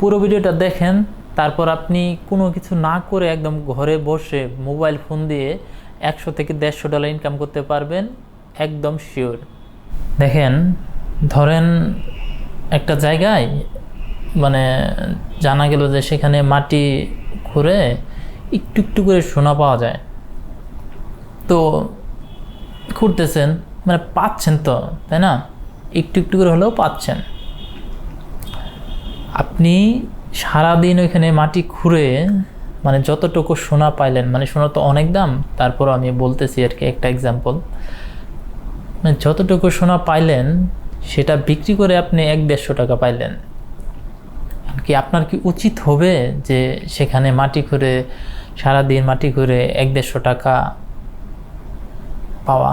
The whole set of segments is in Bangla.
পুরো ভিডিওটা দেখেন, তারপর আপনি কোনো কিছু না করে একদম ঘরে বসে মোবাইল ফোন দিয়ে একশো থেকে দেড়শো ডলার ইনকাম করতে পারবেন, একদম শিওর দেখেন, ধরেন একটা জায়গায় মানে জানা গেল যে সেখানে মাটি খুঁড়ে একটু একটু করে সোনা পাওয়া যায়। তো খুঁড়তেছেন মানে পাচ্ছেন তো, তাই না? একটু একটু করে হলেও পাচ্ছেন। আপনি সারাদিন ওইখানে মাটি খুঁড়ে মানে যতটুকু সোনা পাইলেন মানে সোনা তো অনেক দাম তারপর আমি বলতেছি আর কি একটা এক্সাম্পল মানে যতটুকু সোনা পাইলেন, সেটা বিক্রি করে আপনি এক দেড়শো টাকা পাইলেন। কি আপনার কি উচিত হবে যে সেখানে মাটি খুঁড়ে, সারাদিন মাটি খুঁড়ে এক দেড়শো টাকা পাওয়া?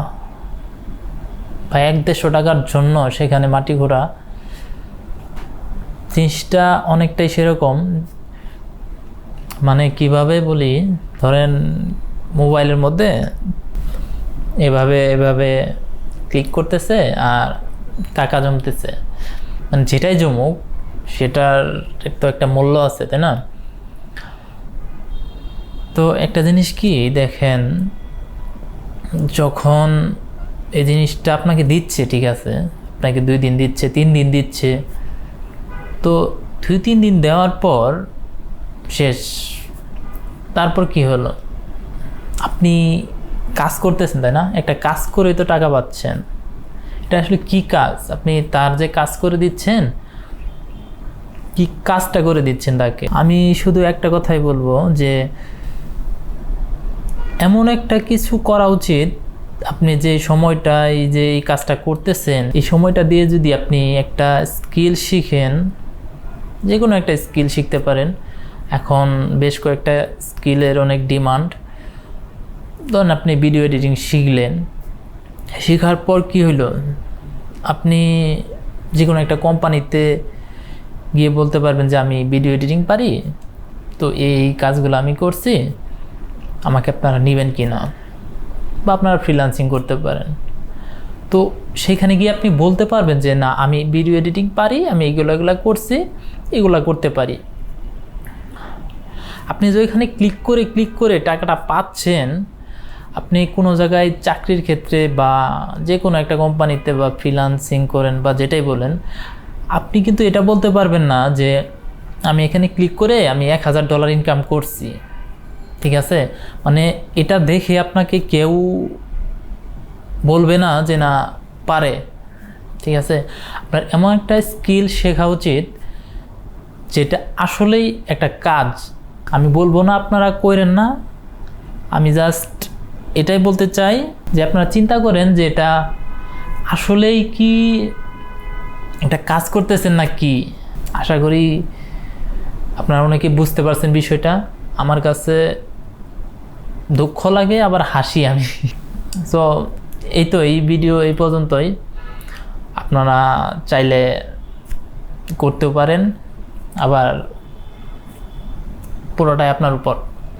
বা এক দেড়শো টাকার জন্য সেখানে মাটি ঘোরা জিনিসটা অনেকটাই সেরকম। মানে কীভাবে বলি, ধরেন মোবাইলের মধ্যে এভাবে এভাবে ক্লিক করতেছে আর টাকা জমতেছে। মানে যেটাই জমুক, সেটার তো একটা মূল্য আছে, তাই না? তো একটা জিনিস কি, দেখেন, যখন এই জিনিসটা আপনাকে দিচ্ছে, ঠিক আছে, আপনাকে দুই দিন দিচ্ছে, তিন দিন দিচ্ছে তো দুই, তিন দিন দেওয়ার পর শেষ। তারপর কি হলো? আপনি কাজ করতেছেন, তাই না? একটা কাজ করে তো টাকা পাচ্ছেন। এটা আসলে কি কাজ? আপনি তার যে কাজ করে দিচ্ছেন, কি কাজটা করে দিচ্ছেন তাকে? আমি শুধু একটা কথাই বলব যে, এমন একটা কিছু করা উচিত। আপনি যে সময়টায় যে এই কাজটা করতেছেন, এই সময়টা দিয়ে যদি আপনি একটা স্কিল শিখেন যে কোনো একটা স্কিল শিখতে পারেন। এখন বেশ কয়েকটা স্কিলের অনেক ডিমান্ড। ধরুন আপনি ভিডিও এডিটিং শিখলেন। শেখার পর কি হলো আপনি যে কোনো একটা কোম্পানিতে গিয়ে বলতে পারবেন যে, আমি ভিডিও এডিটিং পারি, তো এই কাজগুলো আমি করছি। আমাকে আপনারা নেবেন কি না? বা আপনারা ফ্রিল্যান্সিং করতে পারেন। তো সেখানে গিয়ে আপনি বলতে পারবেন যে, না, আমি ভিডিও এডিটিং পারি, আমি এগুলো এগুলো করছি। এগুলো করতে পারি। আপনি যে ওইখানে ক্লিক করে ক্লিক করে টাকাটা পাচ্ছেন, আপনি কোনো জায়গায় চাকরির ক্ষেত্রে বা যে কোনো একটা কোম্পানিতে বা ফ্রিলান্সিং করেন বা যেটাই বলেন, আপনি কিন্তু এটা বলতে পারবেন না যে আমি এখানে ক্লিক করে আমি এক হাজার ডলার ইনকাম করছি। ঠিক আছে? মানে এটা দেখে আপনাকে কেউ বলবে না যে না পারে। ঠিক আছে? আপনার এমন একটা স্কিল শেখা উচিত যেটা আসলেই একটা কাজ। আমি বলব না আপনারা করেন না। আমি জাস্ট এটাই বলতে চাই যে আপনারা চিন্তা করেন যে এটা আসলেই কি একটা কাজ করতেছেন না কি আশা করি আপনারা অনেকে বুঝতে পারছেন বিষয়টা। আমার কাছে দুঃখ লাগে, আবার হাসি আমি। সো এই তো, এই ভিডিও এই পর্যন্তই। আপনারা চাইলে করতেও পারেন। আবার পুরোটাই আপনার উপর।